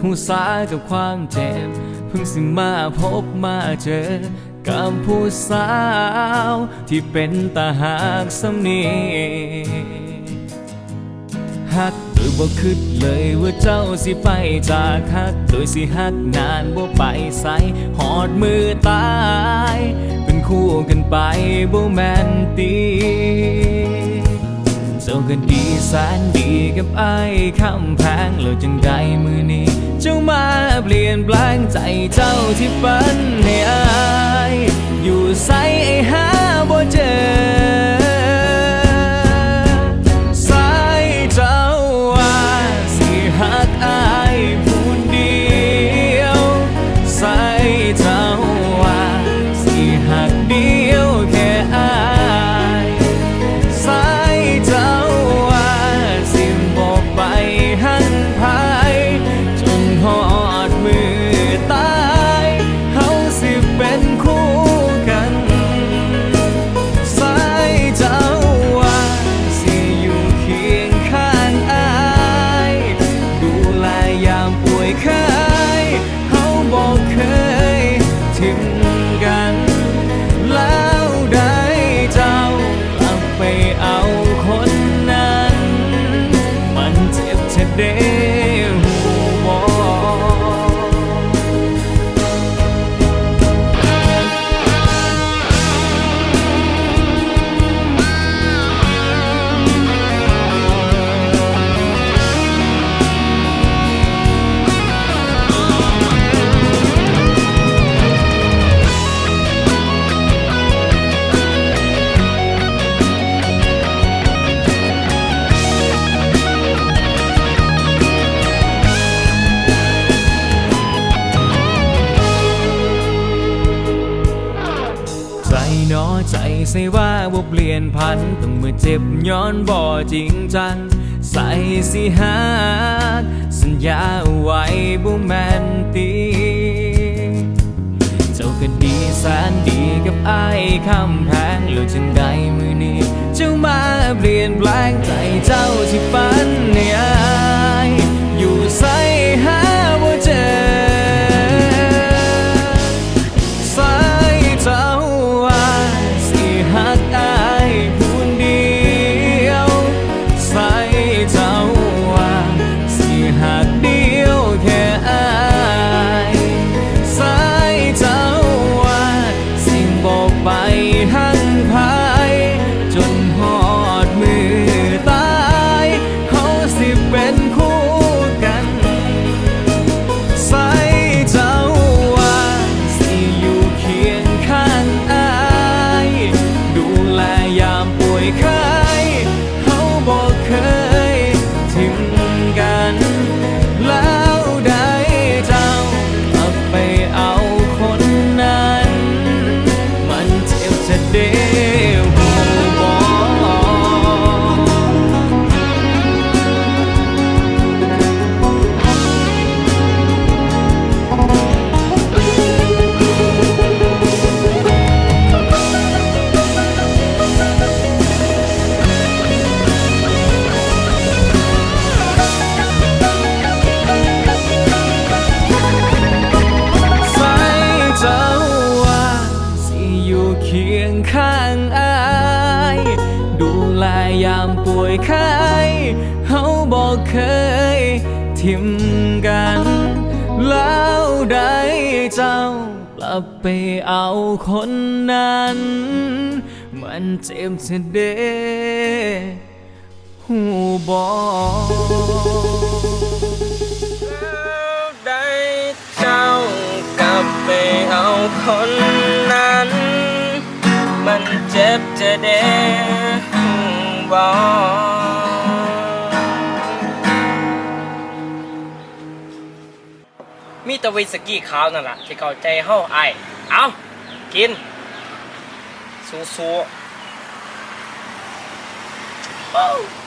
ผู้สากับความเจ็บเพิ่งสิมาพบมาเจอ กับผู้สาวที่เป็นตาหากสำเนีฮักโดยบ่คิดเลยว่าเจ้าสิไปจากฮัก โดยสิฮักนานบ่ไปใสหอดมือตาย เป็นคู่กันไปบ่แมนตี ก็ดีแสนดีกับไอ้คำแพงแล้วจังใดมือนี้ เจ้ามาเปลี่ยนแปลงใจเจ้าที่ฝันให้อายอยู่ใสไอ้หาบ่เจอ ใจใส่ว่าบ่เปลี่ยนพันต้องเมื่อเจ็บย้อนบ่จริงจัง ใส่สิหักสัญญาไว้บ่แม่นตีเจ้าก็ดีแสนดีกับไอ้คำแพงแล้วจังใดมือนี้ เจ้ามาเปลี่ยนแปลงใจเจ้าที่ฝันในอายามามป่วยเขาบอกเคย ทิมกัน แล้วได้เจ้ากลับไปเอาคนนั้น มันเจ็บเสียเดหูบอแล้วได้เจ้ากลับไปเอาคนนั้น มันเจ็บจะเด้ บ่มีตะวิสกี้ขาวนั่นแหละที่เข้าใจเฮาไอเอากิน สู้ๆ